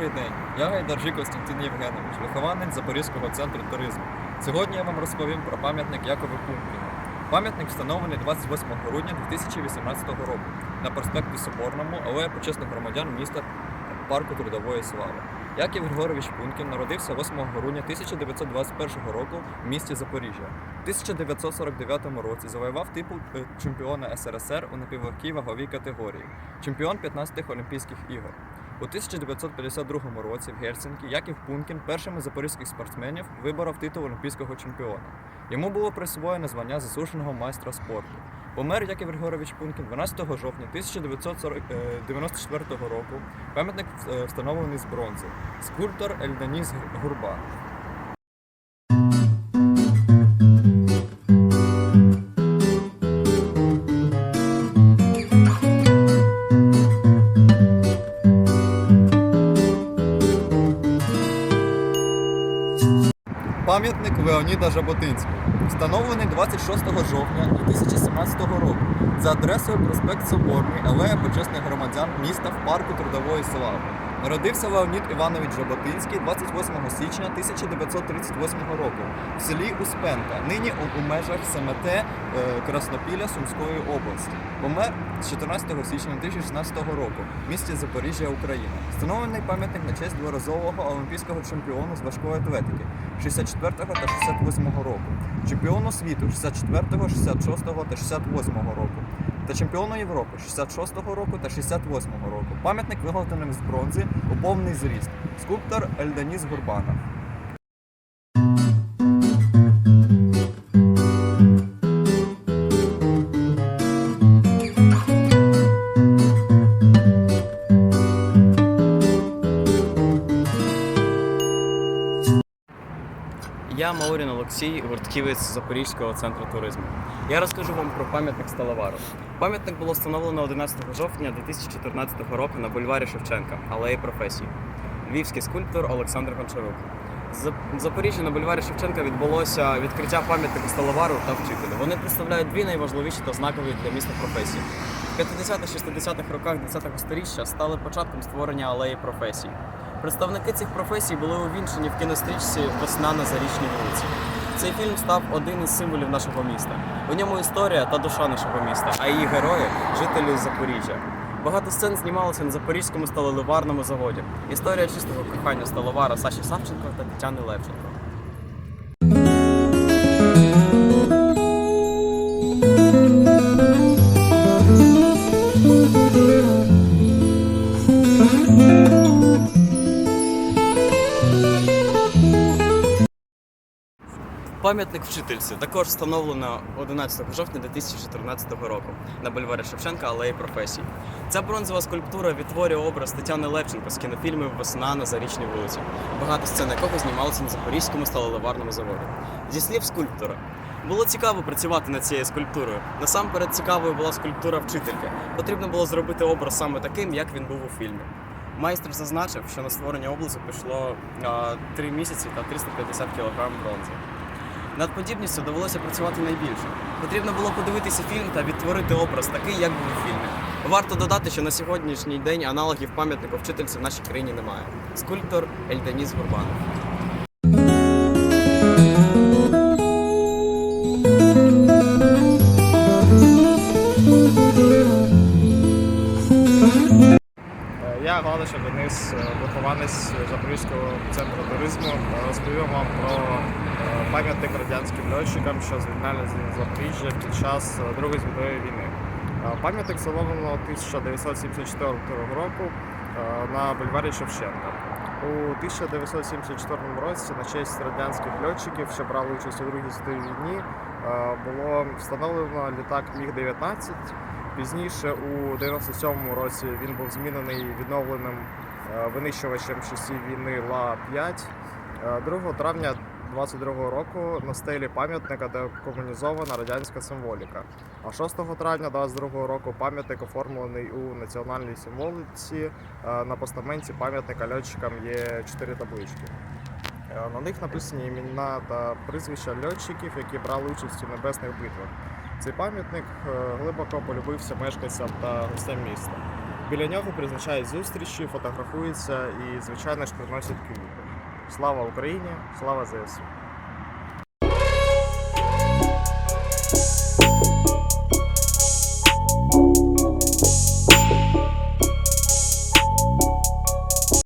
Добрий день, я Гайдаржі Костянтин Євгенович, вихованець Запорізького центру туризму. Сьогодні я вам розповім про пам'ятник Якову Пункіну. Пам'ятник встановлений 28 грудня 2018 року на проспекті Соборному, алея почесних громадян міста парку Трудової Слави. Яків Григорович Пункін народився 8 грудня 1921 року в місті Запоріжжя. У 1949 році завоював титул е, чемпіона СРСР у напівлегкій ваговій категорії, чемпіон 15 Олімпійських ігор. У 1952 році в Гельсінкі Яків Пункін першим із запорізьких спортсменів виборов титул олімпійського чемпіона. Йому було присвоєно звання заслуженого майстра спорту. Помер Яків Григорович Пункін 12 жовтня 1994 року. Пам'ятник е, встановлений з бронзи. Скульптор Ельданіс Гурба. Пам'ятник Леоніда Жаботинського, встановлений 26 жовтня 2017 року за адресою проспект Соборний, алея почесних громадян міста в парку Трудової Слави. Народився Леонід Іванович Жаботинський 28 січня 1938 року в селі Успенка, нині у, межах СМТ е, Краснопілля Сумської області. Помер з 14 січня 2016 року в місті Запоріжжя, Україна. Встановлений пам'ятник на честь дворазового олімпійського чемпіону з важкої атлетики 64 та 68 року, чемпіону світу 64, 66 та 68 року та чемпіону Європи 66-го року та 68-го року. Пам'ятник виготовлений з бронзи у повний зріст. Скульптор Ельданіс Гурбанов. Я Маурін Олексій, гуртківець Запорізького центру туризму. Я розкажу вам про пам'ятник Сталевару. Пам'ятник було встановлено 11 жовтня 2014 року на бульварі Шевченка, алеї професій. Львівський скульптор Олександр Гончарук. З Запоріжжя на бульварі Шевченка відбулося відкриття пам'ятника Сталевару та вчителю. Вони представляють дві найважливіші та знакові для міста професії. В 50-60-х роках 20-го сторіччя стали початком створення алеї професій. Представники цих професій були увінчені в кінострічці Весна на зарічній вулиці. Цей фільм став один із символів нашого міста. У ньому історія та душа нашого міста, а її герої жителі Запоріжжя. Багато сцен знімалося на Запорізькому сталеливарному заводі. Історія чистого кохання сталовара Саші Савченко та Тетяни Левченко. Пам'ятник вчительці також встановлено 11 жовтня 2014 року на бульварі Шевченка алеї професій. Ця бронзова скульптура відтворює образ Тетяни Левченко з кінофільмів Весна на зарічній вулиці, багато сцен якого знімалося на Запорізькому сталеливарному заводі. Зі слів скульптора, було цікаво працювати над цією скульптурою. Насамперед цікавою була скульптура вчительки. Потрібно було зробити образ саме таким, як він був у фільмі. Майстер зазначив, що на створення образу пішло а, 3 місяці та 350 кг бронзи. Над подібністю довелося працювати найбільше. Потрібно було подивитися фільм та відтворити образ такий, як був у фільмі. Варто додати, що на сьогоднішній день аналогів пам'ятнику вчительці в нашій країні немає. Скульптор Ельданіс Гурбанов. Я Гладиша Денис, е, вихованець Запорізького центру туризму. Е, Розповім вам про е, пам'ятник радянським льотчикам, що звільняли з Запоріжжя під час Другої світової війни. Пам'ятник встановлено 1974 року на бульварі Шевченка. У 1974 році на честь радянських льотчиків, що брали участь у Другій світовій війні, було встановлено літак Міг-19. Пізніше, у 97-му році, він був змінений відновленим е, винищувачем часів війни Ла-5. Е, 2 травня 22-го року на стелі пам'ятника декомунізована радянська символіка. А 6 травня 22-го року пам'ятник оформлений у національній символіці. Е, На постаменті пам'ятника льотчикам є чотири таблички. Е, На них написані імена та прізвища льотчиків, які брали участь у небесних битвах. Цей пам'ятник е, глибоко полюбився мешканцям та гостям міста. Біля нього призначають зустрічі, фотографуються і, звичайно ж, приносять квіти. Слава Україні! Слава ЗСУ!